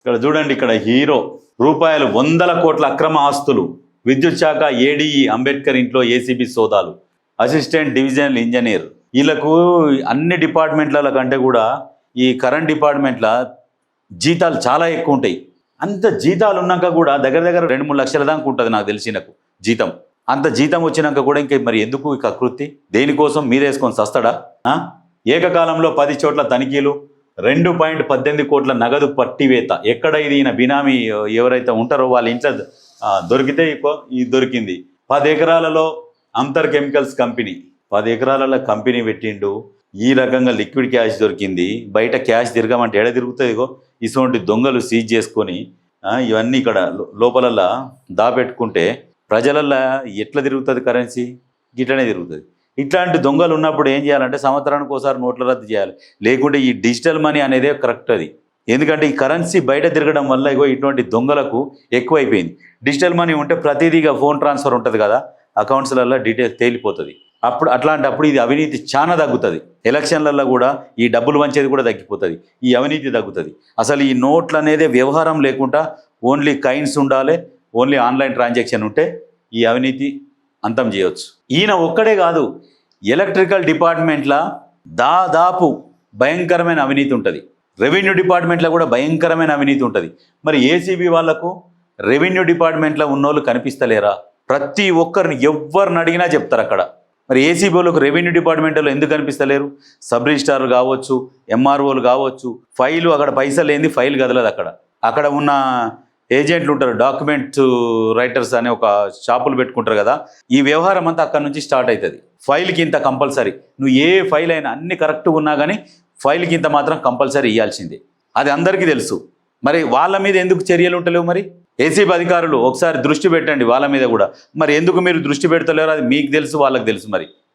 ఇక్కడ చూడండి ఇక్కడ హీరో రూపాయలు వందల కోట్ల అక్రమ ఆస్తులు విద్యుత్ శాఖ ఏడీఈ అంబేద్కర్ ఇంట్లో ఏసీబీ సోదాలు అసిస్టెంట్ డివిజనల్ ఇంజనీర్. వీళ్ళకు అన్ని డిపార్ట్మెంట్ల కంటే కూడా ఈ కరెంట్ డిపార్ట్మెంట్ల జీతాలు చాలా ఎక్కువ ఉంటాయి. అంత జీతాలు ఉన్నాక కూడా దగ్గర దగ్గర రెండు మూడు లక్షల దాకా ఉంటుంది నాకు తెలిసినకు జీతం. అంత జీతం వచ్చినాక కూడా ఇంకా మరి ఎందుకు ఈ కకృతి దేనికోసం? మీరేసుకొని సస్తడా? ఏకకాలంలో పది చోట్ల తనిఖీలు రెండు పాయింట్ పద్దెనిమిది కోట్ల నగదు పట్టివేత. ఎక్కడ ఇది? ఈయన బినామీ ఎవరైతే ఉంటారో వాళ్ళ ఇంట్లో దొరికితే ఇకో ఇది దొరికింది. పది ఎకరాలలో అంతర్ కెమికల్స్ కంపెనీ. పది ఎకరాలలో కంపెనీ పెట్టిండు. ఈ రకంగా లిక్విడ్ క్యాష్ దొరికింది. బయట క్యాష్ తిరగమంటే ఎడ తిరుగుతుంది ఇగో? ఇటువంటి దొంగలు సీజ్ చేసుకొని ఇవన్నీ ఇక్కడ లో- లోపలల్లా దాపెట్టుకుంటే ప్రజలల్లా ఎట్లా తిరుగుతుంది కరెన్సీ? గిట్లనే తిరుగుతుంది. ఇట్లాంటి దొంగలు ఉన్నప్పుడు ఏం చేయాలంటే సంవత్సరానికి ఒకసారి నోట్ల రద్దు చేయాలి. లేకుంటే ఈ డిజిటల్ మనీ అనేదే కరెక్ట్ అది. ఎందుకంటే ఈ కరెన్సీ బయట తిరగడం వల్ల ఇగో ఇటువంటి దొంగలకు ఎక్కువైపోయింది. డిజిటల్ మనీ ఉంటే ప్రతిదీగా ఫోన్ ట్రాన్స్ఫర్ ఉంటుంది కదా అకౌంట్స్లలో డీటెయిల్స్ తేలిపోతుంది. అప్పుడు అట్లాంటప్పుడు ఇది అవినీతి చాలా తగ్గుతుంది. ఎలక్షన్లలో కూడా ఈ డబ్బులు వంచేది కూడా తగ్గిపోతుంది. ఈ అవినీతి తగ్గుతుంది. అసలు ఈ నోట్లు అనేది వ్యవహారం లేకుండా ఓన్లీ కైన్స్ ఉండాలి ఓన్లీ ఆన్లైన్ ట్రాన్సాక్షన్ ఉంటే ఈ అవినీతి అంతం చేయవచ్చు ఈయన ఒక్కడే కాదు ఎలక్ట్రికల్ డిపార్ట్మెంట్లో దాదాపు భయంకరమైన అవినీతి ఉంటుంది. రెవెన్యూ డిపార్ట్మెంట్లో కూడా భయంకరమైన అవినీతి ఉంటుంది. మరి ఏసీబీ వాళ్ళకు రెవెన్యూ డిపార్ట్మెంట్లో ఉన్నోళ్ళు కనిపిస్తలేరా? ప్రతి ఒక్కరిని ఎవరిని అడిగినా చెప్తారు అక్కడ. మరి ఏసీబీలకు రెవెన్యూ డిపార్ట్మెంట్లో ఎందుకు కనిపిస్తలేరు? సబ్ రిజిస్టార్లు కావచ్చు ఎంఆర్ఓలు కావచ్చు ఫైలు అక్కడ పైసలు ఏంది ఫైల్ కదలదు అక్కడ. అక్కడ ఉన్న ఏజెంట్లు ఉంటారు డాక్యుమెంట్ రైటర్స్ అనే ఒక షాపులు పెట్టుకుంటారు కదా. ఈ వ్యవహారం అంతా అక్కడ నుంచి స్టార్ట్ అవుతుంది ఫైల్కి ఇంత కంపల్సరీ. నువ్వు ఏ ఫైల్ అయినా అన్ని కరెక్ట్గా ఉన్నా కానీ ఫైల్కి ఇంత మాత్రం కంపల్సరీ ఇవ్వాల్సిందే అది అందరికీ తెలుసు. మరి వాళ్ళ మీద ఎందుకు చర్యలు ఉంటలేవు మరి? ఏసీబీ అధికారులు ఒకసారి దృష్టి పెట్టండి వాళ్ళ మీద కూడా. మరి ఎందుకు మీరు దృష్టి పెడతలేరు అది మీకు తెలుసు వాళ్ళకి తెలుసు మరి.